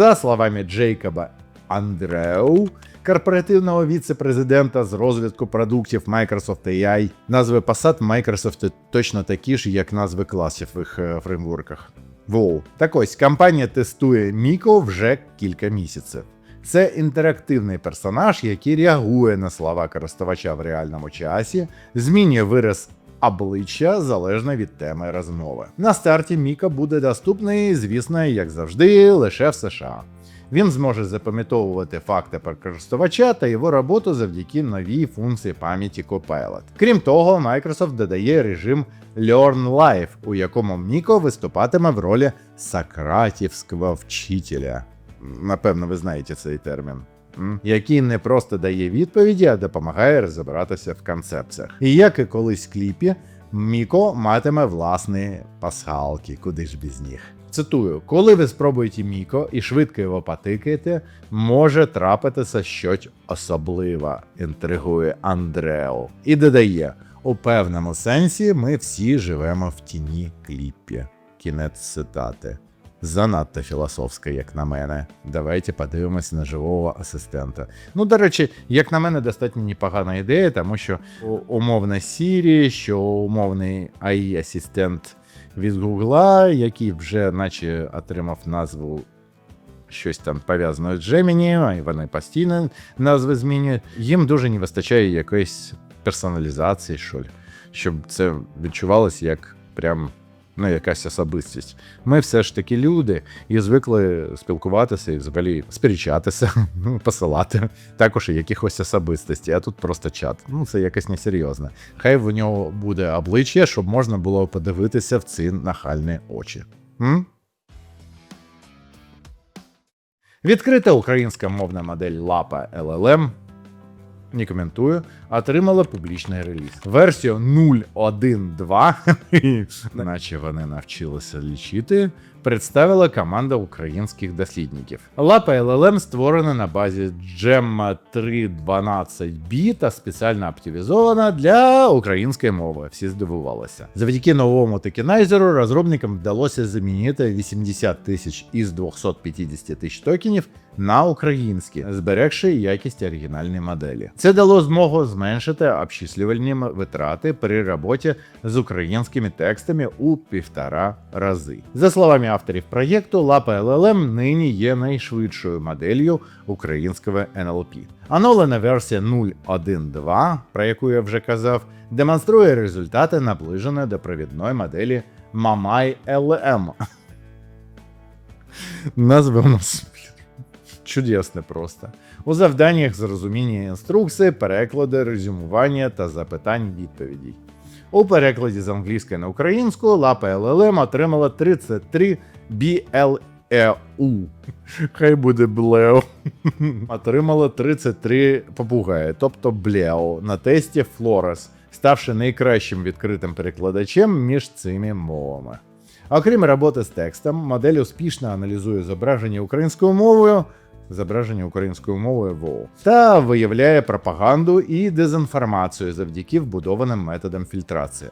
За словами Джейкоба Андреу, корпоративного віце-президента з розвитку продуктів Microsoft AI, назви посад Microsoft точно такі ж, як назви класів в їх е, фреймворках. Воу. Так ось компанія тестує Міко вже кілька місяців. Це інтерактивний персонаж, який реагує на слова користувача в реальному часі, змінює вираз обличчя залежно від теми розмови. На старті Міка буде доступний, звісно, як завжди, лише в США. Він зможе запам'ятовувати факти про користувача та його роботу завдяки новій функції пам'яті Copilot. Крім того, Microsoft додає режим Learn Live, у якому Міко виступатиме в ролі сократівського вчителя. Напевно, ви знаєте цей термін. Який не просто дає відповіді, а допомагає розібратися в концепціях. І як і колись в кліпі, Міко матиме власні пасхалки, куди ж без них. Цитую: коли ви спробуєте Міко і швидко його потикаєте, може трапитися щось особливе, інтригує Андрео. І додає: у певному сенсі ми всі живемо в тіні кліпі. Кінець цитати. Занадто філософська, як на мене. Давайте подивимося на живого асистента. Ну, до речі, як на мене, достатньо непогана ідея, тому що умовна Siri, що умовний AI асистент від Гугла, який вже наче отримав назву щось там пов'язане з Gemini, і вони постійно назви змінюють. Їм дуже не вистачає якоїсь персоналізації, що щоб це відчувалося як прям. Ну, якась особистість. Ми все ж таки люди і звикли спілкуватися і взагалі сперечатися, ну, посилати також якихось особистостей, а тут просто чат. Ну, це якось несерйозно. Хай в нього буде обличчя, щоб можна було подивитися в ці нахальні очі. М? Відкрита українська мовна модель Лапа LLM не коментую, отримала публічний реліз. Версію 0.1.2, наче вони навчилися лічити, представила команда українських дослідників. Лапа LLM створена на базі Gemma 3.12b та спеціально оптимізована для української мови. Всі здивувалися. Завдяки новому токенайзеру розробникам вдалося замінити 80 тисяч із 250 тисяч токенів на українські, зберегши якість оригінальної моделі. Це дало змогу зменшити обчислювальні витрати при роботі з українськими текстами у півтора рази. За словами авторів проєкту, Лапа LLM нині є найшвидшою моделлю українського NLP. Оновлена версія 0.1.2, про яку я вже казав, демонструє результати наближені до провідної моделі Mamai LM. Назва у нас чудесне просто. У завданнях з розуміння інструкції, переклади, резюмування та запитань відповідей. У перекладі з англійської на українську лапа LLM отримала 33 BLEU. Хай буде блео. Отримала 33 попугаї, тобто блео, на тесті Flores, ставши найкращим відкритим перекладачем між цими мовами. Окрім роботи з текстом, модель успішно аналізує зображення українською мовою, зображення українською мовою ВОУ, та виявляє пропаганду і дезінформацію завдяки вбудованим методам фільтрації.